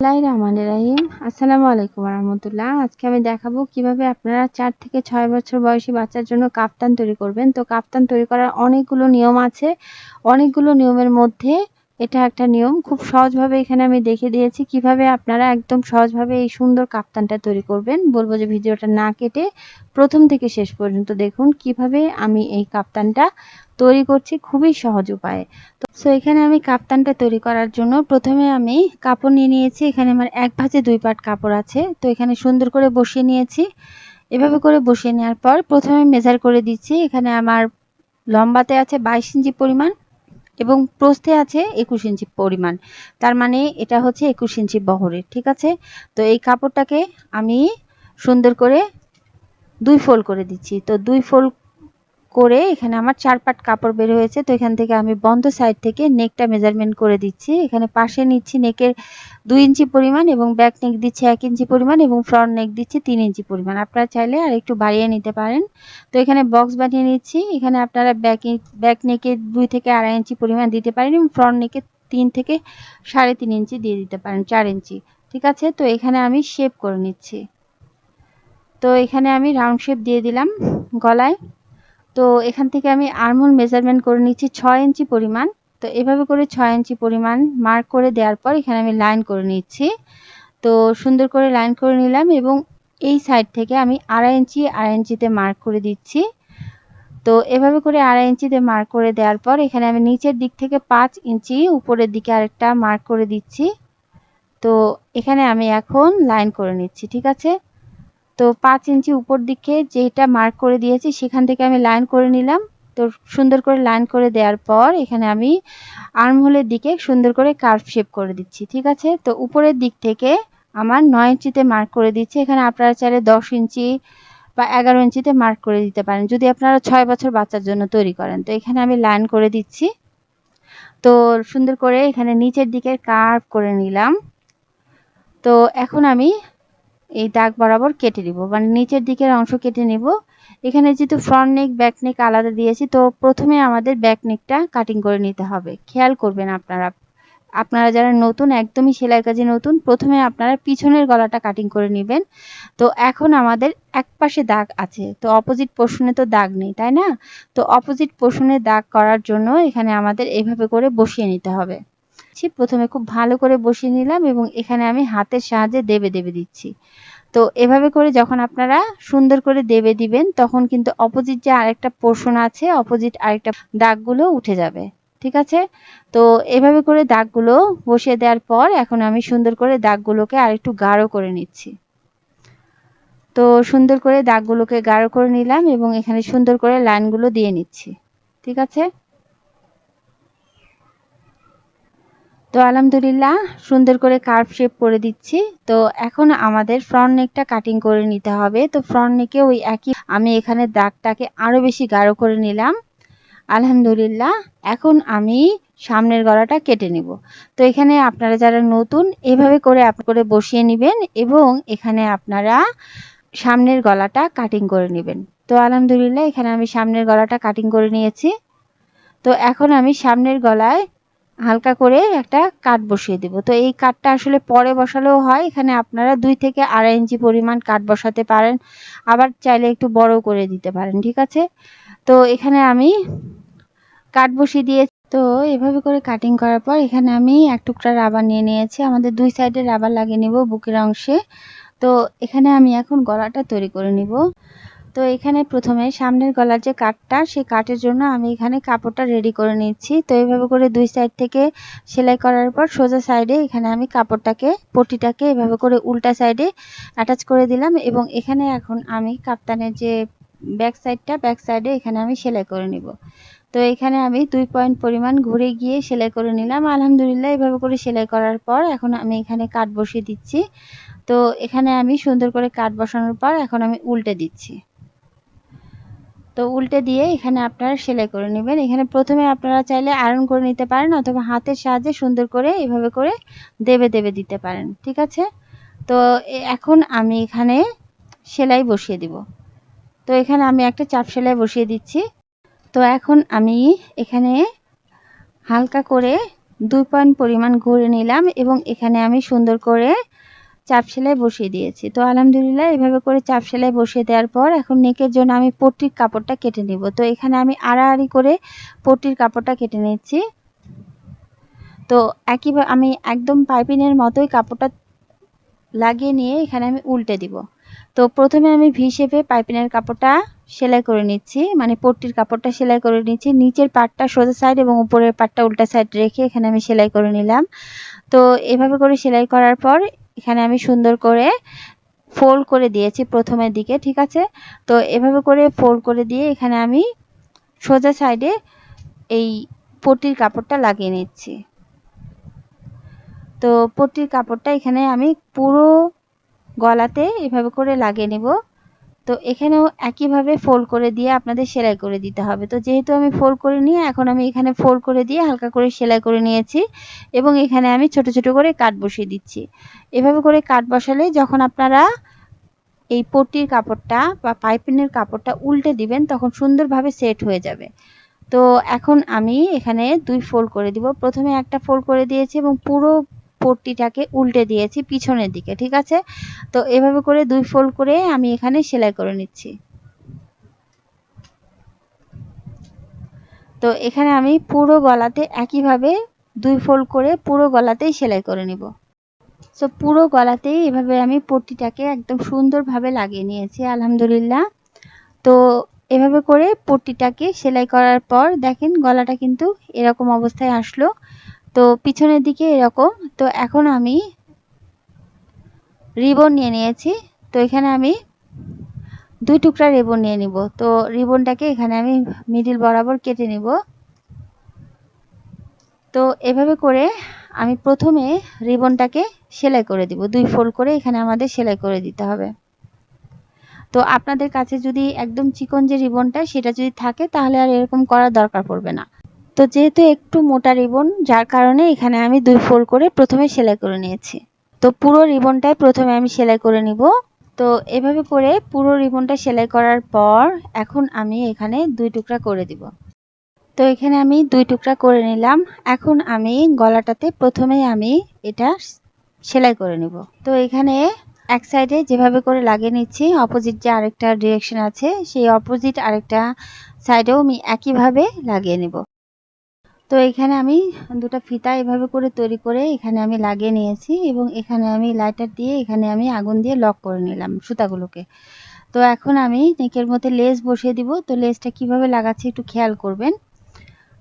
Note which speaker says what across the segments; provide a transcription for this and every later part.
Speaker 1: বিসমিল্লাহির রহমান রাহিম। আসসালামু আলাইকুম রহমতুল্লাহ আজকে আমি দেখাবো কীভাবে আপনারা চার থেকে ছয় বছর বয়সী বাচ্চার জন্য কাপ্তান তৈরি করবেন। তো কাপ্তান তৈরি করার অনেকগুলো নিয়ম আছে। অনেকগুলো নিয়মের মধ্যে এটা একটা নিয়ম। খুব সহজভাবে এখানে আমি দেখে দিয়েছি কীভাবে আপনারা একদম সহজভাবে এই সুন্দর কাপ্তানটা তৈরি করবেন। বলব যে ভিডিওটা না কেটে প্রথম থেকে শেষ পর্যন্ত দেখুন কীভাবে আমি এই কাপ্তানটা তৈরি করছি। খুবই সহজ উপায়ে। তো সো এখানে আমি কাপ্তানটা তৈরি করার জন্য প্রথমে আমি কাপড় নিয়ে নিয়েছি। এখানে আমার এক ভাজে দুই পাট কাপড় আছে। তো এখানে সুন্দর করে বসিয়ে নিয়েছি। এভাবে করে বসিয়ে নেওয়ার পর প্রথমে মেজার করে দিচ্ছি। এখানে আমার লম্বাতে আছে বাইশ ইঞ্চি পরিমাণ। এবং প্রস্থে আছে একুশ ইঞ্চি পরিমাণ। তার মানে এটা হচ্ছে একুশ ইঞ্চি বহরের, ঠিক আছে? তো এই কাপড়টাকে আমি সুন্দর করে দুই ফোল্ড করে দিচ্ছি। তো দুই ফোল্ড করে এখানে আমার চার পাট কাপড় বের হয়েছে, তো এখান থেকে আমি বন্ধ সাইড থেকে নেকটা মেজারমেন্ট করে দিচ্ছি। এখানে পাশে নিচ্ছি নেকের দুই ইঞ্চি পরিমাণ এবং ব্যাক নেক দিচ্ছি এক ইঞ্চি পরিমাণ এবং ফ্রন্ট নেক দিচ্ছি তিন ইঞ্চি পরিমাণ। আপনারা চাইলে আর একটু বাড়িয়ে নিতে পারেন। তো এখানে বক্স বানিয়ে নিচ্ছি। এখানে আপনারা ব্যাক ব্যাক নেকে দুই থেকে আড়াই ইঞ্চি পরিমাণ দিতে পারেন এবং ফ্রন্ট নেকে তিন থেকে সাড়ে তিন ইঞ্চি দিয়ে দিতে পারেন, চার ইঞ্চি। ঠিক আছে? তো এখানে আমি শেপ করে নিচ্ছি। তো এখানে আমি রাউন্ড শেপ দিয়ে দিলাম গলায়। তো এখান থেকে আমি আর্মহোল মেজারমেন্ট করে নিচ্ছি ছয় ইঞ্চি পরিমাণ। তো এভাবে করে ছয় ইঞ্চি পরিমাণ মার্ক করে দেওয়ার পর এখানে আমি লাইন করে নিচ্ছি। তো সুন্দর করে লাইন করে নিলাম এবং এই সাইড থেকে আমি আড়াই ইঞ্চি, আড়াই ইঞ্চিতে মার্ক করে দিচ্ছি। তো এভাবে করে আড়াই ইঞ্চিতে মার্ক করে দেওয়ার পর এখানে আমি নিচের দিক থেকে পাঁচ ইঞ্চি, উপরের দিকে আরেকটা মার্ক করে দিচ্ছি। তো এখানে আমি এখন লাইন করে নিচ্ছি, ঠিক আছে? তো পাঁচ ইঞ্চি উপর দিকে যেটা মার্ক করে দিয়েছি, সেখান থেকে আমি লাইন করে নিলাম। তো সুন্দর করে লাইন করে দেওয়ার পর এখানে আমি আর্মহোলের দিকে সুন্দর করে কার্ভ শেপ করে দিচ্ছি, ঠিক আছে? তো উপরের দিক থেকে আমার নয় ইঞ্চিতে মার্ক করে দিচ্ছি। এখানে আপনারা চাইলে দশ ইঞ্চি বা এগারো ইঞ্চিতে মার্ক করে দিতে পারেন, যদি আপনারা ছয় বছর বাচ্চার জন্য তৈরি করেন। তো এখানে আমি লাইন করে দিচ্ছি। তো সুন্দর করে এখানে নিচের দিকে কার্ভ করে নিলাম। তো এখন আমি এই দাগ বরাবর কেটে নিব। মানে নিচের দিকের অংশ কেটে নিব। এখানে যেহেতু ফ্রন্ট নেক ব্যাক নেক আলাদা দিয়েছি, তো প্রথমে আমাদের ব্যাক নেকটা কাটিং করে নিতে হবে। খেয়াল করবেন আপনারা। আপনারা যারা নতুন, একদমই সেলাই কাজে নতুন, প্রথমে আপনারা পিছনের গলাটা কাটিং করে নেবেন। তো এখন আমাদের এক পাশে দাগ আছে। তো অপোজিট পোর্শনে তো দাগ নেই, তাই না? তো অপোজিট পোর্শনে দাগ করার জন্য এখানে আমাদের এভাবে করে বসিয়ে নিতে হবে। প্রথমে খুব ভালো করে বসিয়ে নিলাম এবং এখানে আমি হাতের সাহায্যে দেবে দেবে দিচ্ছি। তো এভাবে করে যখন আপনারা সুন্দর করে দেবে দিবেন, তখন কিন্তু অপোজিট যে আরেকটা পোর্শন আছে অপোজিট আরেকটা দাগগুলো উঠে যাবে। ঠিক আছে? তো এভাবে করে দাগগুলো বসিয়ে দেওয়ার পর এখন আমি সুন্দর করে দাগগুলোকে আরেকটু গাঢ় করে নিচ্ছি। তো সুন্দর করে দাগগুলোকে গাঢ় করে নিলাম এবং এখানে সুন্দর করে লাইনগুলো দিয়ে নিচ্ছি। ঠিক আছে? তো আলহামদুলিল্লাহ, সুন্দর করে কার্ভ শেপ করে দিচ্ছি। তো এখন আমাদের ফ্রন্ট নেকটা কাটিং করে নিতে হবে। তো ফ্রন্ট নেকে ওই একই, আমি এখানে দাগটাকে আরও বেশি গাঢ় করে নিলাম। আলহামদুলিল্লাহ, এখন আমি সামনের গলাটা কেটে নিব। তো এখানে আপনারা যারা নতুন, এভাবে করে আপ করে বসিয়ে নেবেন এবং এখানে আপনারা সামনের গলাটা কাটিং করে নেবেন। তো আলহামদুলিল্লাহ, এখানে আমি সামনের গলাটা কাটিং করে নিয়েছি। তো এখন আমি সামনের গলায় হালকা করে একটা কাঠ বসিয়ে দেব। তো এই কাঠটা আসলে পরে বসালেও হয়। এখানে আপনারা দুই থেকে আড়াই ইঞ্চি পরিমাণ কাঠ বসাতে পারেন। আবার চাইলে একটু বড় করে দিতে পারেন, ঠিক আছে? তো এখানে আমি কাঠ বসিয়ে দিয়ে তো এভাবে করে কাটিং করার পর এখানে আমি এক টুকরা রাবার নিয়ে নিয়েছি। আমাদের দুই সাইডে রাবার লাগিয়ে নিব বুকের অংশে। তো এখানে আমি এখন গলাটা তৈরি করে নিব। তো এখানে প্রথমে সামনের গলার যে কাঠটা, সেই কাঠের জন্য আমি এখানে কাপড়টা রেডি করে নিচ্ছি। তো এইভাবে করে দুই সাইড থেকে সেলাই করার পর সোজা সাইডে এখানে আমি কাপড়টাকে, পটিটাকে এভাবে করে উল্টা সাইডে অ্যাটাচ করে দিলাম এবং এখানে এখন আমি কাপ্তানের যে ব্যাক সাইডটা ব্যাক সাইডে এখানে আমি সেলাই করে নিব। তো এখানে আমি দুই পয়েন্ট পরিমাণ ঘুরে গিয়ে সেলাই করে নিলাম। আলহামদুলিল্লাহ এভাবে করে সেলাই করার পর এখন আমি এখানে কাট বসিয়ে দিচ্ছি। তো এখানে আমি সুন্দর করে কাট বসানোর পর এখন আমি উল্টে দিচ্ছি। তো উল্টে দিয়ে এখানে আপনারা সেলাই করে নেবেন। এখানে প্রথমে আপনারা চাইলে আয়রন করে নিতে পারেন অথবা হাতের সাহায্যে সুন্দর করে এভাবে করে দেবে দেবে দিতে পারেন, ঠিক আছে? তো এখন আমি এখানে সেলাই বসিয়ে দিব। তো এখানে আমি একটা চাপ সেলাই বসিয়ে দিচ্ছি। তো এখন আমি এখানে হালকা করে দুই পয়েন্ট পরিমাণ ঘুরে নিলাম এবং এখানে আমি সুন্দর করে চাপ সেলাই বসিয়ে দিয়েছি। তো আলহামদুলিল্লাহ এভাবে করে চাপ সেলাই বসিয়ে দেওয়ার পর এখন নেকের জন্য আমি পট্টির কাপড়টা কেটে নিব। তো এখানে আমি আড়াআড়ি করে পট্টির কাপড়টা কেটে নিচ্ছি। তো একইভাবে আমি একদম পাইপিনের মতোই কাপড়টা লাগিয়ে নিয়ে এখানে আমি উল্টে দিব। তো প্রথমে আমি ভি শেপে পাইপিনের কাপড়টা সেলাই করে নিচ্ছি। মানে পট্টির কাপড়টা সেলাই করে নিচ্ছি। নিচের পাটটা সোজা সাইড এবং উপরের পাটটা উল্টা সাইড রেখে এখানে আমি সেলাই করে নিলাম। তো এভাবে করে সেলাই করার পর এখানে আমি সুন্দর করে ফোল্ড করে দিয়েছি প্রথমের দিকে, ঠিক আছে? তো এভাবে করে ফোল্ড করে দিয়ে এখানে আমি সোজা সাইডে এই পটির কাপড়টা লাগিয়ে নিচ্ছি। তো পটির কাপড়টা এখানে আমি পুরো গলাতে এভাবে করে লাগিয়ে নেব। তো এখানেও একইভাবে ফোল্ড করে দিয়ে আপনাদের সেলাই করে দিতে হবে। তো যেহেতু আমি ফোল্ড করে নিয়ে এখন আমি এখানে ফোল্ড করে দিয়ে হালকা করে সেলাই করে নিয়েছি এবং এখানে আমি ছোট ছোট করে কাট বসিয়ে দিচ্ছি। এভাবে করে কাট বসালে যখন আপনারা এই পটির কাপড়টা বা পাইপিনের কাপড়টা উল্টে দিবেন তখন সুন্দরভাবে সেট হয়ে যাবে। তো এখন আমি এখানে দুই ফোল্ড করে দিব। প্রথমে একটা ফোল্ড করে দিয়েছি এবং পুরো পট্টিটাকে উল্টে দিয়েছি পিছনের দিকে, ঠিক আছে? তো এভাবে করে দুই ফোল্ড করে আমি এখানে সেলাই করে নিচ্ছি। তো এখানে আমি পুরো গলাতে একইভাবে দুই ফোল্ড করে পুরো গলাতেই সেলাই করে নিব। সো পুরো গলাতেই এভাবে আমি পট্টিটাকে একদম সুন্দরভাবে লাগিয়ে নিয়েছি, আলহামদুলিল্লাহ। তো এভাবে করে পট্টিটাকে সেলাই করার পর দেখেন গলাটা কিন্তু এরকম অবস্থায় আসলো। তো পিছনের দিকে এরকম, তো এখন আমি রিবন নিয়ে নিয়েছি, তো এখানে আমি দুই টুকরা রিবন নিয়ে নিব। তো রিবনটাকে এখানে আমি মিডিল বরাবর কেটে নিব। তো এভাবে করে আমি প্রথমে রিবনটাকে সেলাই করে দিব। দুই ফোল্ড করে এখানে আমাদের সেলাই করে দিতে হবে। তো আপনাদের কাছে যদি একদম চিকন যে রিবনটা, সেটা যদি থাকে, তাহলে আর এরকম করার দরকার পড়বে না। তো যেহেতু একটু মোটা রিবন, যার কারণে এখানে আমি দুই ফোল্ড করে প্রথমে সেলাই করে নিয়েছি। তো পুরো রিবনটাই প্রথমে আমি সেলাই করে নিব। তো এভাবে করে পুরো রিবনটা সেলাই করার পর এখন আমি এখানে দুই টুকরা করে দিব। তো এখানে আমি দুই টুকরা করে নিলাম। এখন আমি গলাটাতে প্রথমে আমি এটা সেলাই করে নিব। তো এখানে এক সাইডে যেভাবে করে লাগিয়ে নিচ্ছি, অপোজিট যে আরেকটা ডিরেকশন আছে, সেই অপোজিট আরেকটা সাইডেও আমি একইভাবে লাগিয়ে নেব। তো এখানে আমি দুটো ফিতা এভাবে করে তৈরি করে এখানে আমি লাগিয়ে নিয়েছি এবং এখানে আমি লাইটার দিয়ে এখানে আমি আগুন দিয়ে লক করে নিলাম সুতাগুলোকে। তো এখন আমি নেকের মধ্যে লেস বসিয়ে দিব। তো লেসটা কীভাবে লাগাচ্ছি একটু খেয়াল করবেন।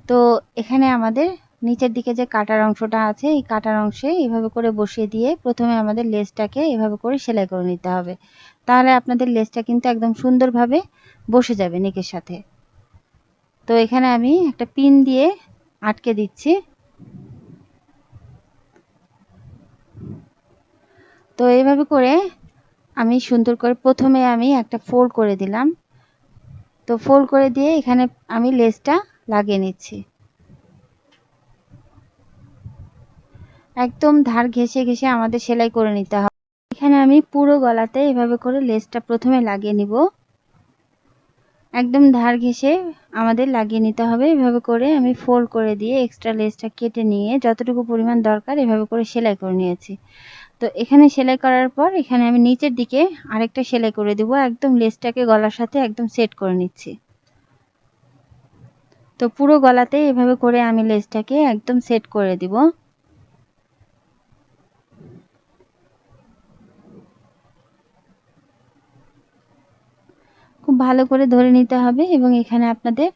Speaker 1: তো এখানে আমাদের নিচের দিকে যে কাটার অংশটা আছে, এই কাটার অংশে এভাবে করে বসিয়ে দিয়ে প্রথমে আমাদের লেসটাকে এভাবে করে সেলাই করে নিতে হবে। তাহলে আপনাদের লেসটা কিন্তু একদম সুন্দরভাবে বসে যাবে নেকের সাথে। তো এখানে আমি একটা পিন দিয়ে আটকে দিচ্ছি। তো এইভাবে করে আমি সুন্দর করে প্রথমে আমি একটা ফোল্ড করে দিলাম। তো ফোল্ড করে দিয়ে এখানে আমি লেসটা লাগিয়ে নিচ্ছি। একদম ধার ঘেসে ঘেসে আমাদের সেলাই করে নিতে হবে। এখানে আমি পুরো গলাতে এভাবে করে লেসটা প্রথমে লাগিয়ে নিব। একদম ধার ঘেসে আমাদের লাগিয়ে নিতে হবে। এভাবে করে আমি ফোল্ড করে দিয়ে এক্সট্রা লেসটা কেটে নিয়ে যতটুকু পরিমাণ দরকার এভাবে করে সেলাই করে নিয়েছি। তো এখানে সেলাই করার পর এখানে আমি নিচের দিকে আরেকটা সেলাই করে দেবো। একদম লেসটাকে গলার সাথে একদম সেট করে নিচ্ছি। তো পুরো গলাতে এভাবে করে আমি লেসটাকে একদম সেট করে দিব খুব ভালো করে ধরে নিতে হবে এবং এখানে আপনাদের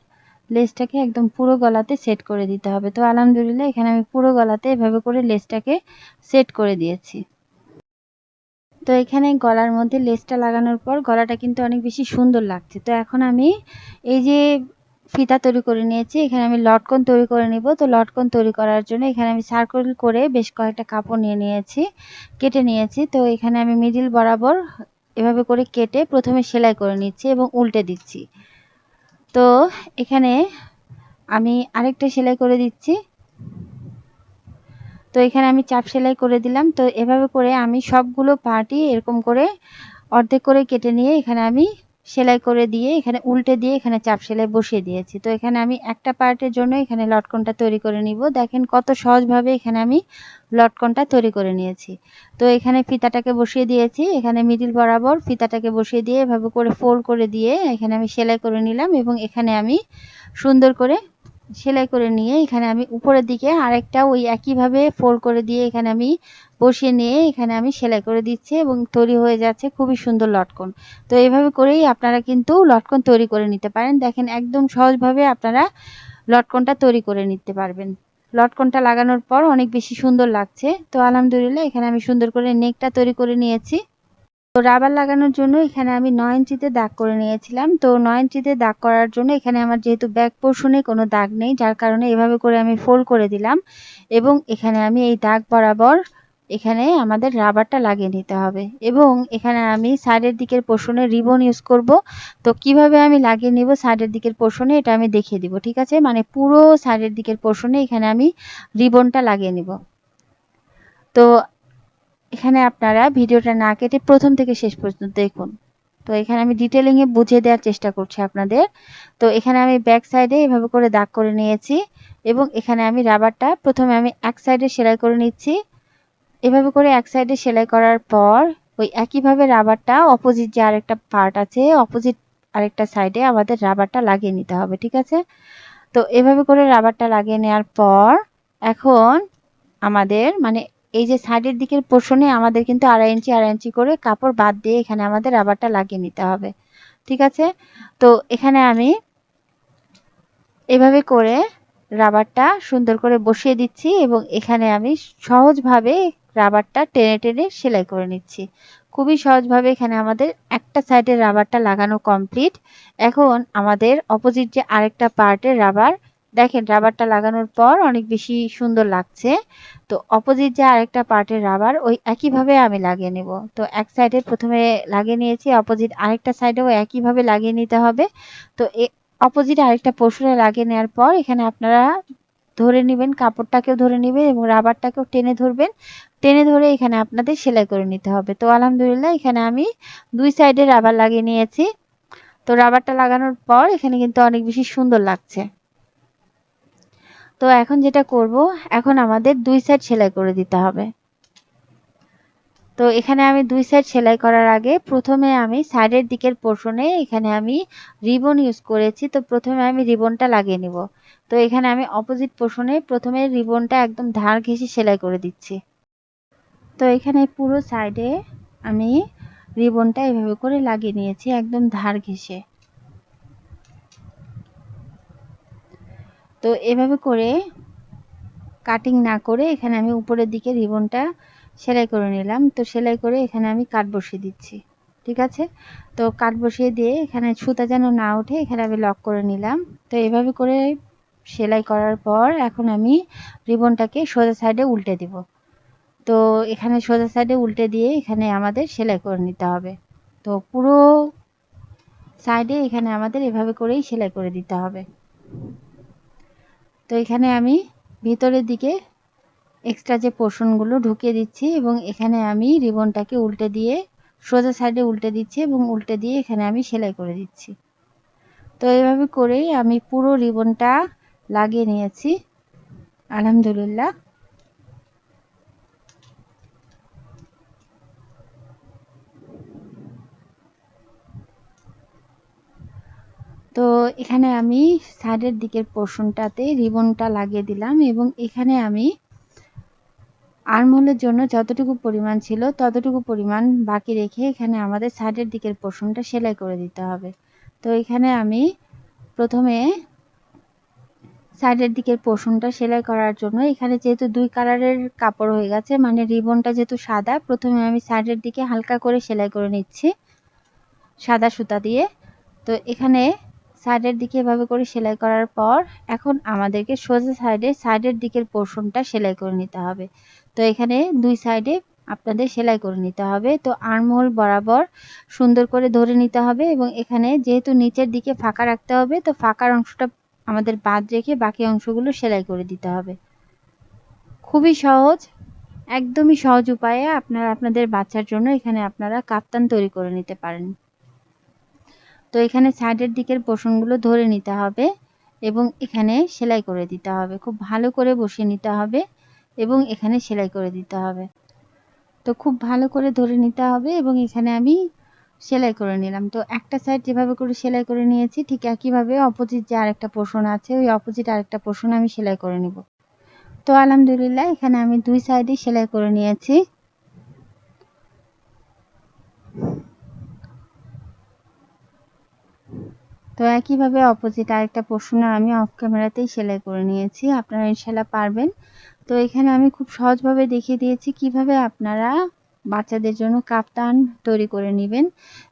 Speaker 1: লেসটাকে একদম পুরো গলাতে সেট করে দিতে হবে। তো আলহামদুলিল্লাহ এখানে আমি পুরো গলাতে এভাবে করে লেসটাকে সেট করে দিয়েছি। তো এখানে গলার মধ্যে লেসটা লাগানোর পর গলাটা কিন্তু অনেক বেশি সুন্দর লাগছে। তো এখন আমি এই যে ফিতা তৈরি করে নিয়েছি, এখানে আমি লটকন তৈরি করে নিব। তো লটকন তৈরি করার জন্য এখানে আমি সার্কেল করে বেশ কয়েকটা কাপড় নিয়ে নিয়েছি, কেটে নিয়েছি। তো এখানে আমি মিডিল বরাবর এভাবে করে কেটে প্রথমে সেলাই করে নিচ্ছি এবং উল্টে দিচ্ছি। তো এখানে আমি আরেকটা সেলাই করে দিচ্ছি। তো এখানে আমি চাপ সেলাই করে দিলাম। তো এভাবে করে আমি সবগুলো পার্টি এরকম করে অর্ধেক করে কেটে নিয়ে এখানে আমি সেলাই করে দিয়ে এখানে উল্টে দিয়ে এখানে চাপ সেলাই বসিয়ে দিয়েছি। তো এখানে আমি একটা পার্টের জন্য এখানে লটকনটা তৈরি করে নিব। দেখেন কত সহজভাবে এখানে আমি লটকনটা তৈরি করে নিয়েছি। তো এখানে ফিতাটাকে বসিয়ে দিয়েছি। এখানে মিডিল বরাবর ফিতাটাকে বসিয়ে দিয়ে এভাবে করে ফোল্ড করে দিয়ে এখানে আমি সেলাই করে নিলাম এবং এখানে আমি সুন্দর করে সেলাই করে নিয়ে এখানে আমি উপরের দিকে আরেকটা ওই একইভাবে ফোল্ড করে দিয়ে এখানে আমি বসিয়ে নিয়ে এখানে আমি সেলাই করে দিচ্ছি এবং তৈরি হয়ে যাচ্ছে খুবই সুন্দর লটকন। তো এইভাবে করেই আপনারা কিন্তু লটকন তৈরি করে নিতে পারেন। দেখেন একদম সহজভাবে আপনারা লটকনটা তৈরি করে নিতে পারবেন। লটকনটা লাগানোর পর অনেক বেশি সুন্দর লাগছে। তো আলহামদুলিল্লাহ এখানে আমি সুন্দর করে নেকটা তৈরি করে নিয়েছি। তো রাবার লাগানোর জন্য এখানে আমি নয় ইঞ্চিতে দাগ করে নিয়েছিলাম। তো নয় ইঞ্চিতে দাগ করার জন্য এখানে আমার যেহেতু ব্যাক পোর্শনে কোনো দাগ নেই, যার কারণে এভাবে করে আমি ফোল্ড করে দিলাম এবং এখানে আমি এই দাগ বরাবর এখানে আমাদের রাবারটা লাগিয়ে নিতে হবে এবং এখানে আমি সাইডের দিকের পোর্শনে রিবন ইউজ করব। তো কীভাবে আমি লাগিয়ে নিব সাইডের দিকের পোর্শনে এটা আমি দেখিয়ে দিব, ঠিক আছে? মানে পুরো সাইডের দিকের পোর্শনে এখানে আমি রিবনটা লাগিয়ে নিব। তো এখানে আপনারা ভিডিওটা না কেটে প্রথম থেকে শেষ পর্যন্ত দেখুন। তো এখানে আমি ডিটেলিংয়ে বুঝিয়ে দেওয়ার চেষ্টা করছি আপনাদের। তো এখানে আমি ব্যাক সাইডে এভাবে করে দাগ করে নিয়েছি এবং এখানে আমি রাবারটা প্রথমে আমি এক সাইডে সেলাই করে নিচ্ছি। এভাবে করে এক সাইডে সেলাই করার পর ওই একইভাবে রাবারটা অপোজিট যে আরেকটা পার্ট আছে অপোজিট আরেকটা সাইডে আমাদের রাবারটা লাগিয়ে নিতে হবে, ঠিক আছে? তো এভাবে করে রাবারটা লাগিয়ে নেওয়ার পর এখন আমাদের মানে এই যে সাইডের দিকের পোর্শনে আমাদের কিন্তু আড়াই ইঞ্চি আড়াই ইঞ্চি করে কাপড় বাদ দিয়ে এখানে আমাদের রাবারটা লাগিয়ে নিতে হবে। ঠিক আছে? তো এখানে আমি এভাবে করে রাবারটা সুন্দর করে বসিয়ে দিচ্ছি এবং এখানে আমি সহজভাবে রাবারটা টেনে টেনে সেলাই করে নিচ্ছি। খুবই সহজভাবে এখানে আমাদের একটা সাইডের রাবারটা লাগানো কমপ্লিট এখন আমাদের অপোজিট যে আরেকটা পার্টের রাবার দেখেন রাবারটা লাগানোর পর অনেক বেশি সুন্দর লাগছে। তো অপোজিট যে আরেকটা পার্টের রাবার ওই একইভাবে আমি লাগিয়ে নেব। তো এক সাইডে প্রথমে লাগিয়ে নিয়েছি অপোজিট আরেকটা সাইডেও একইভাবে লাগিয়ে নিতে হবে। তো এ অপোজিট আরেকটা পোর্শনে লাগিয়ে নেওয়ার পর এখানে আপনারা ধরে নেবেন, কাপড়টাকেও ধরে নেবেন এবং রাবারটাকেও টেনে ধরবেন। টেনে ধরে এখানে আপনাদের সেলাই করে নিতে হবে। তো আলহামদুলিল্লাহ, এখানে আমি দুই সাইডে রাবার লাগিয়ে নিয়েছি। তো রাবারটা লাগানোর পর এখানে কিন্তু অনেক বেশি সুন্দর লাগছে। তো এখন যেটা করব, এখন আমাদের দুই সাইড সেলাই করে দিতে হবে। তো এখানে আমি দুই সাইড সেলাই করার আগে প্রথমে আমি সাইডের দিকের পোর্শনে এখানে আমি রিবন ইউজ করেছি, তো প্রথমে আমি রিবনটা লাগিয়ে নিব। তো এখানে আমি অপোজিট পোর্শনে প্রথমে রিবনটা একদম ধার ঘেঁষে সেলাই করে দিচ্ছি। তো এখানে পুরো সাইডে আমি রিবনটা এভাবে করে লাগিয়ে নিয়েছি, একদম ধার ঘেঁষে। তো এভাবে করে কাটিং না করে এখানে আমি উপরের দিকে রিবনটা সেলাই করে নিলাম। তো সেলাই করে এখানে আমি কাট বসিয়ে দিচ্ছি, ঠিক আছে? তো কাট বসিয়ে দিয়ে এখানে সুতা যেন না ওঠে, এখানে আমি লক করে নিলাম। তো এভাবে করে সেলাই করার পর এখন আমি রিবনটাকে সোজা সাইডে উল্টে দিব। তো এখানে সোজা সাইডে উল্টে দিয়ে এখানে আমাদের সেলাই করে নিতে হবে। তো পুরো সাইডে এখানে আমাদের এভাবে করেই সেলাই করে দিতে হবে। তো এখানে আমি ভিতরের দিকে এক্সট্রা যে পোর্শনগুলো ঢুকিয়ে দিচ্ছি এবং এখানে আমি রিবনটাকে উল্টে দিয়ে সোজা সাইডে উল্টে দিচ্ছি এবং উল্টে দিয়ে এখানে আমি সেলাই করে দিচ্ছি। তো এইভাবে করেই আমি পুরো রিবনটা লাগিয়ে নিয়েছি। আলহামদুলিল্লাহ। তো এখানে আমি সাইডের দিকের পোর্শনটাতে রিবনটা লাগিয়ে দিলাম এবং এখানে আমি আর্মহোলের জন্য যতটুকু পরিমাণ ছিল ততটুকু পরিমাণ বাকি রেখে এখানে আমাদের সাইডের দিকের পোর্শনটা সেলাই করে দিতে হবে। তো এখানে আমি প্রথমে সাইডের দিকের পোর্শনটা সেলাই করার জন্য এখানে যেহেতু দুই কালারের কাপড় হয়ে গেছে মানে রিবনটা যেহেতু সাদা, প্রথমে আমি সাইডের দিকে হালকা করে সেলাই করে নিচ্ছি সাদা সুতা দিয়ে। তো এখানে সাইডের দিকে এভাবে করে সেলাই করার পর এখন আমাদেরকে সোজা সাইডে, সাইডের দিকের পোর্শনটা সেলাই করে নিতে হবে। তো এখানে দুই সাইডে আপনাদের সেলাই করে নিতে হবে। তো আর্মহোল বরাবর সুন্দর করে ধরে নিতে হবে এবং এখানে যেহেতু নিচের দিকে ফাঁকা রাখতে হবে, তো ফাঁকার অংশটা আমাদের বাদ রেখে বাকি অংশগুলো সেলাই করে দিতে হবে। খুবই সহজ, একদমই সহজ উপায়ে আপনারা, আপনাদের বাচ্চার জন্য এখানে আপনারা কাপ্তান তৈরি করে নিতে পারেন। তো এখানে সাইডের দিকের পোষণগুলো ধরে নিতে হবে এবং এখানে সেলাই করে দিতে হবে। খুব ভালো করে বসিয়ে নিতে হবে এবং এখানে সেলাই করে দিতে হবে। তো খুব ভালো করে ধরে নিতে হবে এবং এখানে আমি সেলাই করে নিলাম। তো একটা সাইড যেভাবে করে সেলাই করে নিয়েছি, ঠিক একইভাবে অপোজিট যে আরেকটা পোষণ আছে, ওই অপোজিট আরেকটা পোষণ আমি সেলাই করে নিব। তো আলহামদুলিল্লাহ, এখানে আমি দুই সাইডে সেলাই করে নিয়েছি। তো একইভাবে অপোজিট আরেকটা পোর্শনে আমি অফ ক্যামেরাতেই সেলাই করে নিয়েছি, আপনারা ইনশাল্লাহ পারবেন। তো এখানে আমি খুব সহজভাবে দেখিয়ে দিয়েছি কীভাবে আপনারা বাচ্চাদের জন্য কাপ্তান তৈরি করে নেবেন।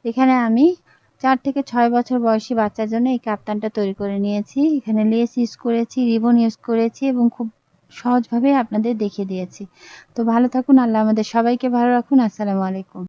Speaker 1: এখানে আমি চার থেকে ছয় বছর বয়সী বাচ্চার জন্য এই কাপ্তানটা তৈরি করে নিয়েছি। এখানে লেস ইউজ করেছি রিবন ইউজ করেছি এবং খুব সহজভাবে আপনাদের দেখিয়ে দিয়েছি। তো ভালো থাকুন, আল্লাহ আমাদের সবাইকে ভালো রাখুন। আসসালামু আলাইকুম।